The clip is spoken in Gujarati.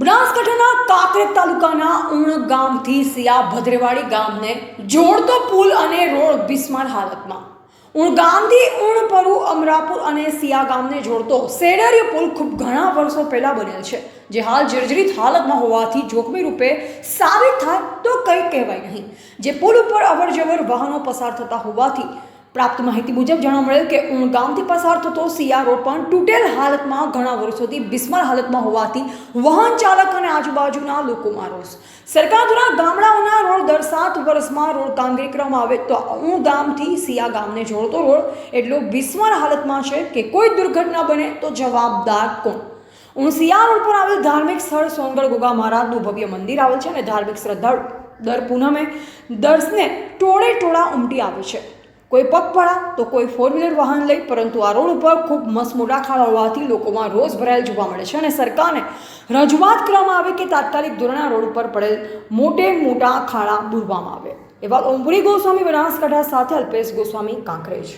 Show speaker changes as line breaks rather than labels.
બનાસકાંઠાના કાંકરેજ તાલુકાના ઉણ ગામથી સિયા ભદ્રેવાડી ગામને જોડતો પુલ અને રોડ બિસ્માર હાલતમાં. ઉણ ગામથી ઉણ પરુ અમરાપુર અને સિયા ગામને જોડતો સેડરીય પુલ ખૂબ ઘણા વર્ષો પહેલાં બનેલ છે, જે હાલ જર્જરિત હાલતમાં હોવાથી જોખમી રૂપે સાબિત થાય તો કંઈ કહેવાય નહીં. જે પુલ ઉપર અવરજવર વાહનો પસાર થતા હોવાથી પ્રાપ્ત માહિતી મુજબ જાણવા મળ્યું કે ઊણ ગામથી પસાર થતો સિયા રોડ પણ તૂટેલ હાલતમાં ઘણા વર્ષોથી બિસ્માર હાલતમાં હોવાથી વાહન ચાલક અને આજુબાજુના લોકોમાં રોષ. સરકાર દ્વારા ગામડાઓના રોડ દર સાત વર્ષમાં રોડ કામગીરી કરવામાં આવે તો ઊણ ગામથી સિયા ગામને જોડતો રોડ એટલો બિસ્માર હાલતમાં છે કે કોઈ દુર્ઘટના બને તો જવાબદાર કોણ? ઉણસિયા રોડ પર આવેલ ધાર્મિક સ્થળ સોનગઢ ગોગા મહારાજનું ભવ્ય મંદિર આવેલ છે અને ધાર્મિક શ્રદ્ધાળુ દર પૂનમે દર્શને ટોળે ટોળા ઉમટી આવે છે. કોઈ પગપાળા તો કોઈ ફોર વ્હીલર વાહન લઈ, પરંતુ આ રોડ ઉપર ખૂબ મસમોટા ખાડા હોવાથી લોકોમાં રોજ ભરાયેલ જોવા મળે છે અને સરકારને રજૂઆત કરવામાં આવે કે તાત્કાલિક ધોરણે રોડ ઉપર પડેલ મોટે મોટા ખાડા પૂરવામાં આવે. એવા ઓમપુરી ગોસ્વામી બનાસકાંઠા સાથે અલ્પેશ ગોસ્વામી કાંકરેજ.